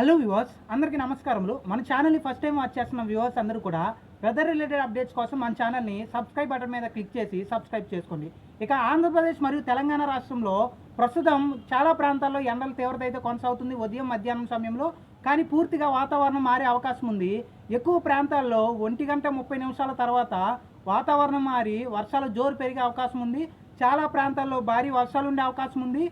Hello viewers అందరికీ నమస్కారములు. మన ఛానల్ని ఫస్ట్ టైం వాచ్ చేస్తున్న వ్యూవర్స్ అందరూ కూడా వెదర్ రిలేటెడ్ అప్డేట్స్ కోసం మన ఛానల్ని సబ్స్క్రైబ్ బటన్ మీద క్లిక్ చేసి సబ్స్క్రైబ్ చేసుకోండి. ఇక ఆంధ్రప్రదేశ్ మరియు తెలంగాణ రాష్ట్రంలో ప్రస్తుతం చాలా ప్రాంతాల్లో ఎండల తీవ్రత అయితే కొనసాగుతుంది. ఉదయం మధ్యాహ్నం సమయంలో. కానీ పూర్తిగా వాతావరణం మారే అవకాశం ఉంది. ఎక్కువ ప్రాంతాల్లో ఒంటి గంట ముప్పై నిమిషాల తర్వాత వాతావరణం మారి వర్షాలు జోరు పెరిగే అవకాశం ఉంది. చాలా ప్రాంతాల్లో భారీ వర్షాలు ఉండే అవకాశం ఉంది.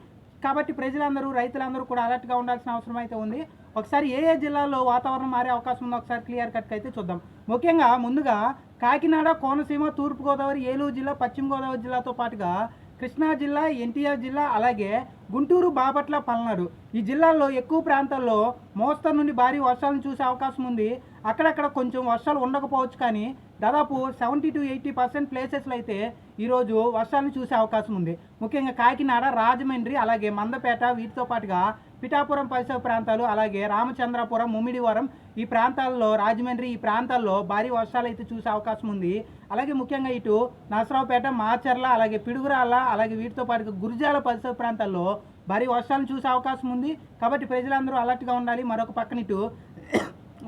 కాబట్టి ప్రజలందరూ రైతులందరూ కూడా అలర్ట్గా ఉండాల్సిన అవసరం అయితే ఉంది. ఒకసారి ఏ ఏ జిల్లాల్లో వాతావరణం మారే అవకాశం ఉందో ఒకసారి క్లియర్ కట్ అయితే చూద్దాం. ముఖ్యంగా ముందుగా కాకినాడ కోనసీమ తూర్పుగోదావరి ఏలూరు జిల్లా పశ్చిమ గోదావరి జిల్లాతో పాటుగా కృష్ణా జిల్లా ఎన్టీఆర్ జిల్లా అలాగే గుంటూరు బాపట్ల పల్నాడు. ఈ జిల్లాల్లో ఎక్కువ ప్రాంతాల్లో మోస్తరు నుండి భారీ వర్షాలను చూసే అవకాశం ఉంది. అక్కడక్కడ కొంచెం వర్షాలు ఉండకపోవచ్చు కానీ దాదాపు సెవెంటీ టు ఎయిటీ పర్సెంట్ ప్లేసెస్లో అయితే ఈరోజు వర్షాలను చూసే అవకాశం ఉంది. ముఖ్యంగా కాకినాడ రాజమండ్రి అలాగే మందపేట వీటితో పాటుగా పిఠాపురం పరిసర ప్రాంతాలు అలాగే రామచంద్రపురం ముమ్మిడివరం ఈ ప్రాంతాల్లో రాజమండ్రి ఈ ప్రాంతాల్లో భారీ వర్షాలు అయితే చూసే అవకాశం ఉంది. అలాగే ముఖ్యంగా ఇటు నరసరావుపేట మాచర్ల అలాగే పిడుగురాళ్ళ అలాగే వీటితో పాటుగా గురిజాల పరిసర ప్రాంతాల్లో భారీ వర్షాలను చూసే అవకాశం ఉంది. కాబట్టి ప్రజలందరూ అలర్ట్గా ఉండాలి. మరొక పక్కన ఇటు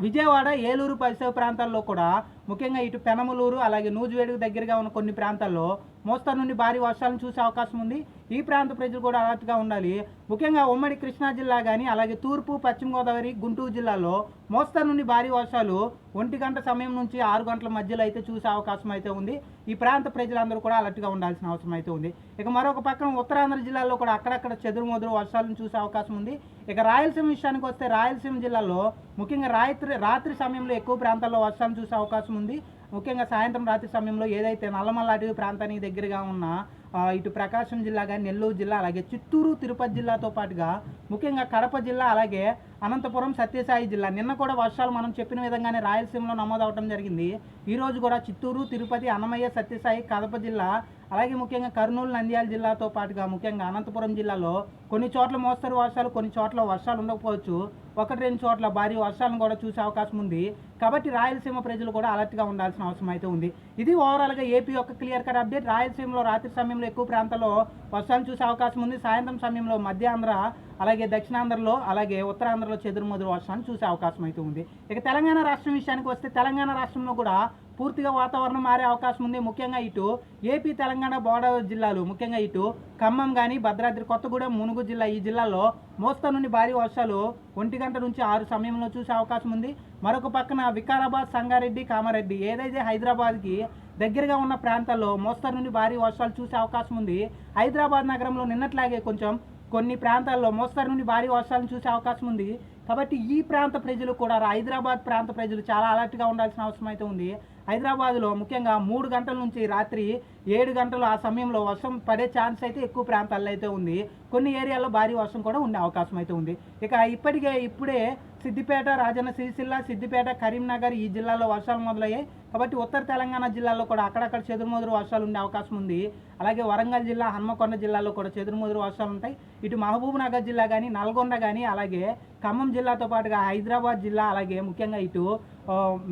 విజయవాడ ఏలూరు పరిసర ప్రాంతాల్లో కూడా ముఖ్యంగా ఇటు పెనమలూరు అలాగే నూజివేడుకు దగ్గరగా ఉన్న కొన్ని ప్రాంతాల్లో మోస్తరు నుండి భారీ వర్షాలను చూసే అవకాశం ఉంది. ఈ ప్రాంత ప్రజలు కూడా అలర్ట్గా ఉండాలి. ముఖ్యంగా ఉమ్మడి కృష్ణా జిల్లా కానీ అలాగే తూర్పు పశ్చిమ గోదావరి గుంటూరు జిల్లాలో మోస్తరు నుండి భారీ వర్షాలు ఒంటి గంట సమయం నుంచి ఆరు గంటల మధ్యలో అయితే చూసే అవకాశం అయితే ఉంది. ఈ ప్రాంత ప్రజలందరూ కూడా అలర్ట్గా ఉండాల్సిన అవసరం అయితే ఉంది. ఇక మరొక పక్కన ఉత్తరాంధ్ర జిల్లాలో కూడా అక్కడక్కడ చెదురుమదురు వర్షాలను చూసే అవకాశం ఉంది. ఇక రాయలసీమ విషయానికి వస్తే రాయలసీమ జిల్లాలో ముఖ్యంగా రాత్రి రాత్రి సమయంలో ఎక్కువ ప్రాంతాల్లో వర్షాలు చూసే అవకాశం ఉంది. ముఖ్యంగా సాయంత్రం రాత్రి సమయంలో ఏదైతే నల్లమల్ల అటవీ ప్రాంతానికి దగ్గరగా ఉన్న ఇటు ప్రకాశం జిల్లా కానీ నెల్లూరు జిల్లా అలాగే చిత్తూరు తిరుపతి జిల్లాతో పాటుగా ముఖ్యంగా కడప జిల్లా అలాగే అనంతపురం సత్యసాయి జిల్లా నిన్న కూడా వర్షాలు మనం చెప్పిన విధంగానే రాయలసీమలో నమోదవడం జరిగింది. ఈ రోజు కూడా చిత్తూరు తిరుపతి అన్నమయ్య సత్యసాయి కడప జిల్లా అలాగే ముఖ్యంగా కర్నూలు నంద్యాల జిల్లాతో పాటుగా ముఖ్యంగా అనంతపురం జిల్లాలో కొన్ని చోట్ల మోస్తరు వర్షాలు కొన్ని చోట్ల వర్షాలు ఉండకపోవచ్చు. ఒకటి రెండు చోట్ల భారీ వర్షాలను కూడా చూసే అవకాశం ఉంది. కాబట్టి రాయలసీమ ప్రజలు కూడా అలర్ట్గా ఉండాల్సిన అవసరం అయితే ఉంది. ఇది ఓవరాల్గా ఏపీ యొక్క క్లియర్ కట్ అప్డేట్ రాయలసీమలో రాత్రి సమయంలో ఎక్కువ ప్రాంతాల్లో వర్షాలు చూసే అవకాశం ఉంది. సాయంత్రం సమయంలో మధ్యాంధ్ర అలాగే దక్షిణాంధ్రలో అలాగే ఉత్తరాంధ్రలో చెదురుమదురు వర్షాన్ని చూసే అవకాశం అయితే ఉంది. ఇక తెలంగాణ రాష్ట్రం విషయానికి వస్తే తెలంగాణ రాష్ట్రంలో కూడా పూర్తిగా వాతావరణం మారే అవకాశం ఉంది. ముఖ్యంగా ఇటు ఏపీ తెలంగాణ బోర్డర్ జిల్లాలు ముఖ్యంగా ఇటు ఖమ్మం కానీ భద్రాద్రి కొత్తగూడెం మునుగు జిల్లా ఈ జిల్లాలో మోస్తరు నుండి భారీ వర్షాలు ఒంటి గంట నుంచి ఆరు సమయంలో చూసే అవకాశం ఉంది. మరొక పక్కన వికారాబాద్ సంగారెడ్డి కామారెడ్డి ఏదైతే హైదరాబాద్కి దగ్గరగా ఉన్న ప్రాంతాల్లో మోస్తరు నుండి భారీ వర్షాలు చూసే అవకాశం ఉంది. హైదరాబాద్ నగరంలో నిన్నట్లాగే కొంచెం కొన్ని ప్రాంతాల్లో మోస్తరు నుండి భారీ వర్షాలను చూసే అవకాశం ఉంది. కాబట్టి ఈ ప్రాంత ప్రజలు కూడా హైదరాబాద్ ప్రాంత ప్రజలు చాలా అలర్ట్గా ఉండాల్సిన అవసరం అయితే ఉంది. హైదరాబాద్లో ముఖ్యంగా మూడు గంటల నుంచి రాత్రి ఏడు గంటలు ఆ సమయంలో వర్షం పడే ఛాన్స్ అయితే ఎక్కువ ప్రాంతాల్లో అయితే ఉంది. కొన్ని ఏరియాల్లో భారీ వర్షం కూడా ఉండే అవకాశం అయితే ఉంది. ఇక ఇప్పటికే ఇప్పుడే సిద్దిపేట రాజన్న సిరిసిల్ల సిద్దిపేట కరీంనగర్ ఈ జిల్లాలో వర్షాలు మొదలయ్యాయి. కాబట్టి ఉత్తర తెలంగాణ జిల్లాలో కూడా అక్కడక్కడ చెదురుమదురు వర్షాలు ఉండే అవకాశం ఉంది. అలాగే వరంగల్ జిల్లా హన్మకొండ జిల్లాలో కూడా చెదురుమదురు వర్షాలు ఉంటాయి. ఇటు మహబూబ్ నగర్ జిల్లా కానీ నల్గొండ కానీ అలాగే ఖమ్మం జిల్లాతో పాటుగా హైదరాబాద్ జిల్లా అలాగే ముఖ్యంగా ఇటు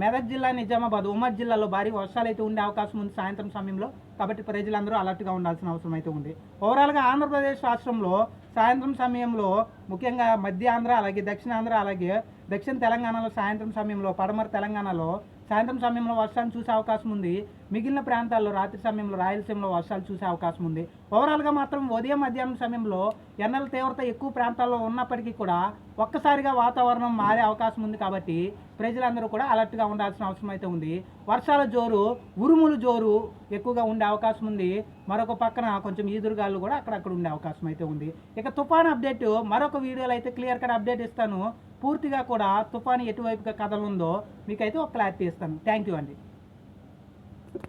మెదక్ జిల్లా నిజామాబాద్ ఉమ్మడి జిల్లాలో భారీ వర్షాలు అయితే ఉండే అవకాశం ఉంది సాయంత్రం సమయంలో. కాబట్టి ప్రజలందరూ అలర్ట్గా ఉండాల్సిన అవసరం అయితే ఉంది. ఓవరాల్గా ఆంధ్రప్రదేశ్ రాష్ట్రంలో సాయంత్రం సమయంలో ముఖ్యంగా మధ్య ఆంధ్ర అలాగే దక్షిణాంధ్ర అలాగే దక్షిణ తెలంగాణలో సాయంత్రం సమయంలో పడమర తెలంగాణలో సాయంత్రం సమయంలో వర్షాలు చూసే అవకాశం ఉంది. మిగిలిన ప్రాంతాల్లో రాత్రి సమయంలో రాయలసీమలో వర్షాలు చూసే అవకాశం ఉంది. ఓవరాల్గా మాత్రం ఉదయం మధ్యాహ్నం సమయంలో ఎండల తీవ్రత ఎక్కువ ప్రాంతాల్లో ఉన్నప్పటికీ కూడా ఒక్కసారిగా వాతావరణం మారే అవకాశం ఉంది కాబట్టి ప్రజలందరూ కూడా అలర్ట్గా ఉండాల్సిన అవసరం అయితే ఉంది. వర్షాల జోరు ఉరుములు జోరు ఎక్కువగా ఉండే అవకాశం ఉంది. మరొక పక్కన కొంచెం ఈదురుగాలు కూడా అక్కడక్కడ ఉండే అవకాశం అయితే ఉంది. ఇక తుఫాన్ అప్డేట్ మరొక వీడియోలో అయితే క్లియర్ కట్ అప్డేట్ ఇస్తాను. పూర్తిగా కూడా తుఫాను ఎటువైపుగా కథలుందో మీకైతే ఒక క్లారిటీ ఇస్తాను. థ్యాంక్ యూ అండి.